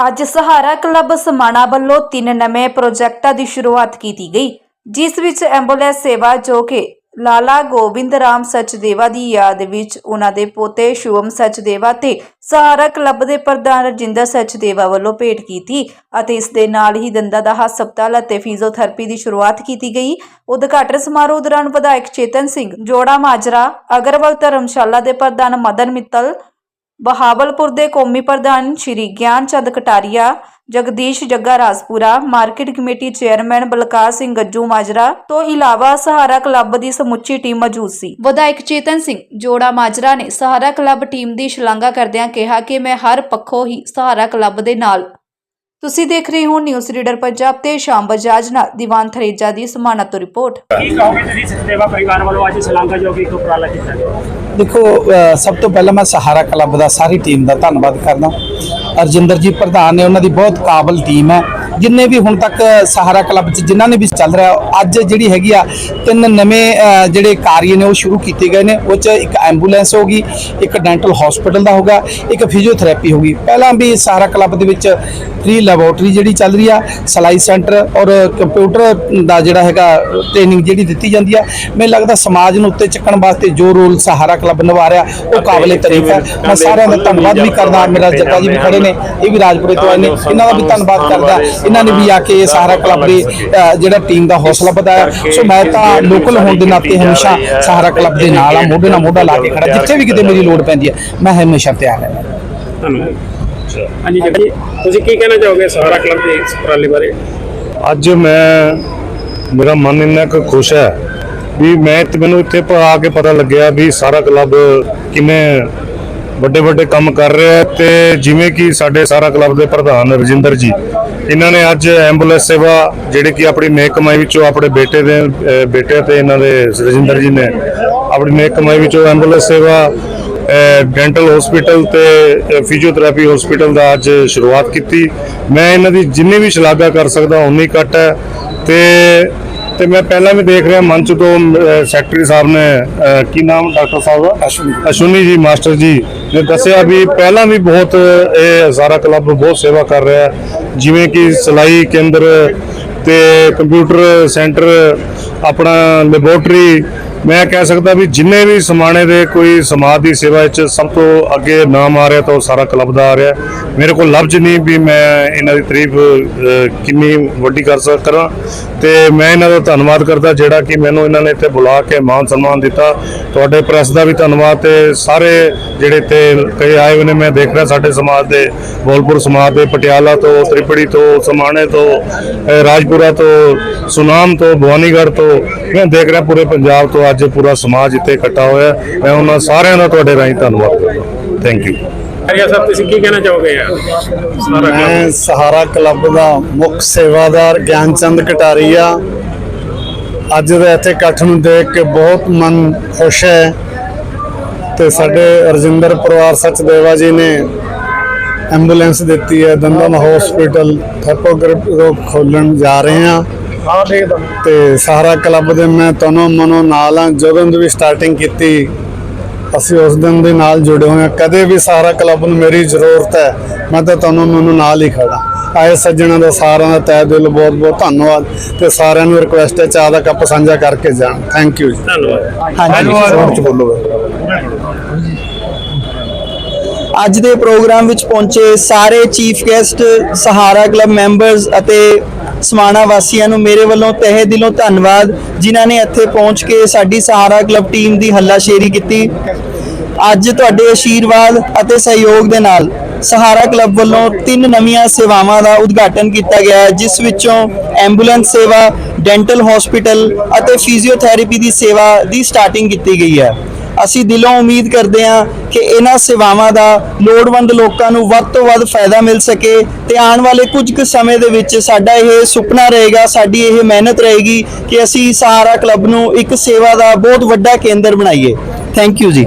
ਅੱਜ ਸਹਾਰਾ ਕਲੱਬ ਸਮਾਣਾ ਵੱਲੋਂ ਤਿੰਨ ਨਵੇਂ ਪ੍ਰੋਜੈਕਟਾਂ ਦੀ ਸ਼ੁਰੂਆਤ ਕੀਤੀ ਗਈ, ਜਿਸ ਵਿੱਚ ਐਂਬੂਲੈਂਸ ਸੇਵਾ ਜੋ ਕਿ ਲਾਲਾ ਗੋਬਿੰਦ ਰਾਮ ਸਚਦੇਵਾ ਦੀ ਯਾਦ ਵਿੱਚ ਉਹਨਾਂ ਦੇ ਪੋਤੇ ਸ਼ੁਭਮ ਸਚਦੇਵਾ ਤੇ ਸਹਾਰਾ ਕਲੱਬ ਦੇ ਪ੍ਰਧਾਨ ਰਜਿੰਦਰ ਸਚਦੇਵਾ ਵੱਲੋਂ ਭੇਟ ਕੀਤੀ ਅਤੇ ਇਸ ਦੇ ਨਾਲ ਹੀ ਦੰਦਾਂ ਦਾ ਹਸਪਤਾਲ ਅਤੇ ਫਿਜ਼ੀਓਥੈਰੇਪੀ ਦੀ ਸ਼ੁਰੂਆਤ ਕੀਤੀ ਗਈ। ਉਦਘਾਟਨ ਸਮਾਰੋਹ ਦੌਰਾਨ ਵਿਧਾਇਕ ਚੇਤਨ ਸਿੰਘ ਜੋੜਾ ਮਾਜਰਾ, ਅਗਰਵਾਲ ਧਰਮਸ਼ਾਲਾ ਦੇ ਪ੍ਰਧਾਨ ਮਦਨ ਮਿੱਤਲ ਬਹਾਵਲਪੁਰ ਦੇ ਕੌਮੀ ਪ੍ਰਧਾਨ Shri Gian Chand Kataria, Jagdish Jagga Rajpura, market committee chairman Balkar Singh Gajju Majra ਤੋਂ ਇਲਾਵਾ ਸਹਾਰਾ ਕਲੱਬ ਦੀ ਸਮੁੱਚੀ ਟੀਮ ਮੌਜੂਦ ਸੀ। ਵਿਧਾਇਕ ਚੇਤਨ ਸਿੰਘ ਜੋੜਾ ਮਾਜਰਾ ਨੇ ਸਹਾਰਾ ਕਲੱਬ ਟੀਮ ਦੀ ਸ਼ਲਾਘਾ ਕਰਦਿਆਂ ਕਿਹਾ ਕਿ ਮੈਂ ਹਰ ਪੱਖੋਂ ਹੀ ਸਹਾਰਾ ਕਲੱਬ ਦੇ ਨਾਲ ਤੁਸੀਂ ਦੇਖ ਰਹੇ ਹੋ ਨਿਊਜ਼ ਰੀਡਰ ਪੰਜਾਬ ਤੇ ਸ਼ਾਮ ਬਜਾਜ ਨਾਲ ਦੀਵਾਨ ਥਰੇਜਾ ਦੀ ਸਮਾਨਤ ਤੋਂ ਰਿਪੋਰਟ। ਕੀ ਕਹੋਗੇ ਤੁਸੀਂ ਸਚਦੇਵਾ ਪਰਿਵਾਰ ਵੱਲੋਂ ਅੱਜ ਸ਼ਲਾਘਾ ਜੋ ਕਿ ਇੱਕ ਉਪਰਾਲਾ ਕੀਤਾ ਦੇਖੋ ਅ, ਸਭ ਤੋਂ ਪਹਿਲਾਂ ਮੈਂ ਸਹਾਰਾ ਕਲੱਬ ਦਾ ਸਾਰੀ ਟੀਮ ਦਾ ਧੰਨਵਾਦ ਕਰਦਾ। ਅਰਜਿੰਦਰ ਜੀ ਪ੍ਰਧਾਨ ਨੇ ਉਹਨਾਂ ਦੀ ਬਹੁਤ ਕਾਬਲ ਟੀਮ ਹੈ। ਜਿੰਨੇ ਵੀ ਹੁਣ ਤੱਕ ਸਹਾਰਾ ਕਲੱਬ 'ਚ ਜਿਨ੍ਹਾਂ ਨੇ ਵੀ ਚੱਲ ਰਿਹਾ ਅੱਜ ਜਿਹੜੀ ਹੈਗੀ ਆ ਤਿੰਨ ਨਵੇਂ ਜਿਹੜੇ ਕਾਰਜ ਨੇ ਉਹ ਸ਼ੁਰੂ ਕੀਤੇ ਗਏ ਨੇ। ਉਹ 'ਚ ਇੱਕ ਐਂਬੂਲੈਂਸ ਹੋਗੀ ਇੱਕ ਡੈਂਟਲ ਹਸਪੀਟਲ ਦਾ ਹੋਗਾ ਇੱਕ ਫਿਜ਼ੀਓਥੈਰੇਪੀ ਹੋਗੀ ਪਹਿਲਾਂ ਵੀ ਸਹਾਰਾ ਕਲੱਬ ਦੇ ਵਿੱਚ ਫ੍ਰੀ ਲੈਬੋਰਟਰੀ ਜਿਹੜੀ ਚੱਲ ਰਹੀ ਆ ਸਲਾਈ ਸੈਂਟਰ ਔਰ ਕੰਪਿਊਟਰ ਦਾ ਜਿਹੜਾ ਹੈਗਾ ਟ੍ਰੇਨਿੰਗ ਜਿਹੜੀ ਦਿੱਤੀ ਜਾਂਦੀ ਆ। ਮੈਨੂੰ ਲੱਗਦਾ ਸਮਾਜ ਨੂੰ ਉੱਤੇ ਚੱਕਣ ਵਾਸਤੇ ਜੋ ਰੋਲ ਸਹਾਰਾ ਕਲੱਬ ਨਿਭਾ ਰਿਹਾ ਉਹ ਕਾਬਲੇ ਤਾਰੀਫ ਹੈ ਮੈਂ ਸਾਰਿਆਂ ਦਾ ਧੰਨਵਾਦ ਵੀ ਕਰਦਾ ਮੇਰਾ ਜੱਗਾ ਜੀ ਵੀ ਖੜੇ ਨੇ ਇਹ ਵੀ ਰਾਜਪੁਰੇ ਤੋਂ ਆਏ ਨੇ ਇਹਨਾਂ ਦਾ ਵੀ ਧੰਨਵਾਦ ਕਰਦਾ। ਇਹਨਾਂ ਨੇ ਵੀ ਆ ਕੇ ਸਹਾਰਾ ਕਲੱਬ ਦੀ ਜਿਹੜਾ ਟੀਮ ਦਾ ਹੌਸਲਾ ਵਧਾਇਆ। ਸੋ ਮੈਂ ਤਾਂ ਲੋਕਲ ਹੋਣ ਦੇ ਨਾਤੇ ਹਮੇਸ਼ਾ ਸਹਾਰਾ ਕਲੱਬ ਦੇ ਨਾਲ ਆ ਮੋਢੇ ਨਾਲ ਮੋਢਾ ਲਾ ਕੇ ਖੜਾ ਜਿੱਥੇ ਵੀ ਕਿਤੇ ਮੇਰੀ ਲੋੜ ਪੈਂਦੀ ਹੈ ਮੈਂ ਹਮੇਸ਼ਾ ਤਿਆਰ ਹਾਂ ਧੰਨਵਾਦ। ਹਾਂਜੀ ਤੁਸੀਂ ਕੀ ਕਹਿਣਾ ਚਾਹੋਗੇ ਸਹਾਰਾ ਕਲੱਬ ਦੇ ਇਸ ਬਾਰੇ? ਅੱਜ ਮੈਂ ਮੇਰਾ ਮਨ ਇੰਨਾ ਕੁ ਖੁਸ਼ ਹੈ ਵੀ ਮੈਂ ਤੇ ਮੈਨੂੰ ਇੱਥੇ ਪ- ਆ ਕੇ ਪਤਾ ਲੱਗਿਆ ਵੀ ਸਾਰਾ ਕਲੱਬ ਕਿਵੇਂ ਵੱਡੇ ਵੱਡੇ ਕੰਮ ਕਰ ਰਿਹਾ ਹੈ ਤੇ ਜਿਵੇਂ ਕਿ ਸਾਡੇ ਸਾਰਾ ਕਲੱਬ ਦੇ ਪ੍ਰਧਾਨ ਰਜਿੰਦਰ ਜੀ ਇਹਨਾਂ ਨੇ ਅੱਜ ਐਂਬੂਲੈਂਸ ਸੇਵਾ ਜਿਹੜੇ ਕਿ ਆਪਣੀ ਨੇਕ ਕਮਾਈ ਵਿੱਚੋਂ ਆਪਣੇ ਬੇਟੇ ਦੇ ਬੇਟੇ ਤੇ ਇਹਨਾਂ ਦੇ ਰਜਿੰਦਰ ਜੀ ਨੇ ਆਪਣੀ ਨੇਕ ਕਮਾਈ ਵਿੱਚੋਂ ਐਂਬੂਲੈਂਸ ਸੇਵਾ ਡੈਂਟਲ ਹਸਪੀਟਲ ਤੇ ਫਿਜ਼ੀਓਥੈਰੇਪੀ ਹਸਪੀਟਲ ਦਾ ਅੱਜ ਸ਼ੁਰੂਆਤ ਕੀਤੀ। ਮੈਂ ਇਹਨਾਂ ਦੀ ਜਿੰਨੀ ਵੀ ਸ਼ਲਾਘਾ ਕਰ ਸਕਦਾ ਉਨੀ ਘੱਟ ਹੈ। ਤੇ ਤੇ ਮੈਂ ਪਹਿਲਾਂ ਵੀ ਦੇਖ ਰਿਹਾ ਮੰਚ ਤੋਂ ਸੈਕਟਰੀ ਸਾਹਿਬ ਨੇ ਕੀ ਨਾਮ ਡਾਕਟਰ ਸਾਹਿਬ ਦਾ? ਅਸ਼ਵਨੀ ਜੀ। ਮਾਸਟਰ ਜੀ ਨੇ ਦੱਸਿਆ ਵੀ ਪਹਿਲਾਂ ਵੀ ਬਹੁਤ ਇਹ ਸਾਰਾ ਕਲੱਬ ਬਹੁਤ ਸੇਵਾ ਕਰ ਰਿਹਾ ਜਿਵੇਂ ਕਿ ਸਿਲਾਈ ਕੇਂਦਰ ਤੇ ਕੰਪਿਊਟਰ ਸੈਂਟਰ ਆਪਣਾ ਲੈਬੋਰਟਰੀ ਮੈਂ ਕਹਿ ਸਕਦਾ ਵੀ ਜਿੰਨੇ ਵੀ ਸਮਾਣੇ ਦੇ ਕੋਈ ਸਮਾਜ ਦੀ ਸੇਵਾ ਵਿੱਚ ਸਭ ਤੋਂ ਅੱਗੇ ਨਾਮ ਆ ਰਿਹਾ ਤਾਂ ਉਹ ਸਾਰਾ ਕਲੱਬ ਦਾ ਆ ਰਿਹਾ। ਮੇਰੇ ਕੋਲ ਲਫ਼ਜ਼ ਨਹੀਂ ਵੀ ਮੈਂ ਇਹਨਾਂ ਦੀ ਤਾਰੀਫ ਕਿੰਨੀ ਵੱਡੀ ਕਰ ਸਕ, ਕਰਾਂ। ਤੇ ਮੈਂ ਇਹਨਾਂ ਦਾ ਧੰਨਵਾਦ ਕਰਦਾ ਜਿਹੜਾ ਕਿ ਮੈਨੂੰ ਇਹਨਾਂ ਨੇ ਇੱਥੇ ਬੁਲਾ ਕੇ ਮਾਨ ਸਨਮਾਨ ਦਿੱਤਾ। ਤੁਹਾਡੇ ਪ੍ਰੈਸ ਦਾ ਵੀ ਧੰਨਵਾਦ ਤੇ ਸਾਰੇ ਜਿਹੜੇ ਤੇ ਕਈ ਆਏ ਹੋਏ ਨੇ, ਮੈਂ ਦੇਖ ਰਿਹਾ ਸਾਡੇ ਸਮਾਜ ਦੇ, ਬੋਲਪੁਰ ਸਮਾਜ ਦੇ, ਪਟਿਆਲਾ ਤੋਂ, ਤ੍ਰਿਪੜੀ ਤੋਂ, ਸਮਾਣੇ ਤੋਂ ਰਾਜਪੁਰਾ ਤੋਂ, ਸੁਨਾਮ ਤੋਂ, ਭਵਾਨੀਗੜ੍ਹ ਤੋਂ, ਮੈਂ ਦੇਖ ਰਿਹਾ ਪੂਰੇ ਪੰਜਾਬ ਤੋਂ ਅੱਜ ਪੂਰਾ ਸਮਾਜ ਇੱਥੇ ਇਕੱਠਾ ਹੋਇਆ ਮੈਂ ਉਹਨਾਂ ਸਾਰਿਆਂ ਦਾ ਤੁਹਾਡੇ ਰਾਹੀਂ ਧੰਨਵਾਦ ਕਰਦਾ ਥੈਂਕ ਯੂ ਹਰੀਆ ਸਾਹਿਬ ਤੁਸੀਂ ਕੀ ਕਹਿਣਾ ਚਾਹੋਗੇ? ਮੈਂ ਸਹਾਰਾ ਕਲੱਬ ਦਾ ਮੁੱਖ ਸੇਵਾਦਾਰ ਗਿਆਨਚੰਦ ਕਟਾਰੀਆ। ਅੱਜ ਦੇ ਇੱਥੇ ਇਕੱਠ ਨੂੰ ਦੇਖ ਕੇ ਬਹੁਤ ਮਨ ਖੁਸ਼ ਹੈ ਤੇ ਸਾਡੇ ਰਜਿੰਦਰ ਪਰਿਵਾਰ ਸਚਦੇਵਾ ਜੀ ਨੇ ਐਂਬੂਲੈਂਸ ਦਿੱਤੀ ਹੈ। ਦੰਦਨ ਹਸਪੀਟਲ ਥੈਰੋਗ੍ਰਾਫ ਖੋਲਣ ਜਾ ਰਹੇ ਹਾਂ। ਤੇ। ਸਹਾਰਾ ਕਲੱਬ ਦੇ ਮੈਂ ਤਨੋ ਮਨੋ ਨਾਲ ਹਾਂ। ਜਦੋਂ ਦੀ ਵੀ ਸਟਾਰਟਿੰਗ ਕੀਤੀ ਅਸੀਂ ਉਸ ਦਿਨ ਦੇ ਨਾਲ ਜੁੜੇ ਹੋਏ ਹਾਂ। ਕਦੇ ਵੀ ਸਹਾਰਾ ਕਲੱਬ ਨੂੰ ਮੇਰੀ ਜ਼ਰੂਰਤ ਹੈ ਮੈਂ ਤਾਂ ਤੁਹਾਨੂੰ ਮੈਨੂੰ ਨਾਲ ਹੀ ਖੜਾ ਆਏ ਸੱਜਣਾ ਦਾ ਸਾਰਿਆਂ ਦਾ ਤਹਿ ਦਿਲ ਬਹੁਤ ਬਹੁਤ ਧੰਨਵਾਦ। ਤੇ ਸਾਰਿਆਂ ਨੂੰ ਰਿਕੁਐਸਟ ਹੈ ਚਾਹ ਦਾ ਕੱਪ ਸਾਂਝਾ ਕਰਕੇ ਜਾਣ। ਥੈਂਕ ਯੂ ਜੀ। ਧੰਨਵਾਦ। ਹਾਂਜੀ। ਜ਼ੋਰ ਚ ਬੋਲੋ। ਅੱਜ ਦੇ ਪ੍ਰੋਗਰਾਮ ਵਿੱਚ ਪਹੁੰਚੇ ਸਾਰੇ chief guest Sahara club members ਅਤੇ ਸਮਾਣਾ ਵਾਸੀਆਂ ਨੂੰ ਮੇਰੇ ਵੱਲੋਂ ਤਹਿ ਦਿਲੋਂ ਧੰਨਵਾਦ, ਜਿਨ੍ਹਾਂ ਨੇ ਇੱਥੇ ਪਹੁੰਚ ਕੇ ਸਾਡੀ ਸਹਾਰਾ ਕਲੱਬ ਟੀਮ ਦੀ ਹੱਲਾਸ਼ੇਰੀ ਕੀਤੀ। ਅੱਜ ਤੁਹਾਡੇ ਆਸ਼ੀਰਵਾਦ ਅਤੇ ਸਹਿਯੋਗ ਦੇ ਨਾਲ ਸਹਾਰਾ ਕਲੱਬ ਵੱਲੋਂ ਤਿੰਨ ਨਵੀਆਂ ਸੇਵਾਵਾਂ ਦਾ ਉਦਘਾਟਨ ਕੀਤਾ ਗਿਆ ਹੈ, ਜਿਸ ਵਿੱਚੋਂ ਐਂਬੂਲੈਂਸ ਸੇਵਾ, ਡੈਂਟਲ ਹਸਪੀਟਲ ਅਤੇ ਫਿਜ਼ੀਓਥੈਰੇਪੀ ਦੀ ਸੇਵਾ ਦੀ ਸਟਾਰਟਿੰਗ ਕੀਤੀ ਗਈ ਹੈ। ਅਸੀਂ ਦਿਲੋਂ ਉਮੀਦ ਕਰਦੇ ਹਾਂ ਕਿ ਇਹਨਾਂ ਸੇਵਾਵਾਂ ਦਾ ਲੋੜਵੰਦ ਲੋਕਾਂ ਨੂੰ ਵੱਧ ਤੋਂ ਵੱਧ ਫਾਇਦਾ ਮਿਲ ਸਕੇ ਤੇ ਆਉਣ ਵਾਲੇ ਕੁਝ ਕੁ ਸਮੇਂ ਦੇ ਵਿੱਚ ਸਾਡਾ ਇਹ ਸੁਪਨਾ ਰਹੇਗਾ, ਸਾਡੀ ਇਹ ਮਿਹਨਤ ਰਹੇਗੀ ਕਿ ਅਸੀਂ ਸਹਾਰਾ ਕਲੱਬ ਨੂੰ ਇੱਕ ਸੇਵਾ ਦਾ ਬਹੁਤ ਵੱਡਾ ਕੇਂਦਰ ਬਣਾਈਏ। ਥੈਂਕ ਯੂ ਜੀ।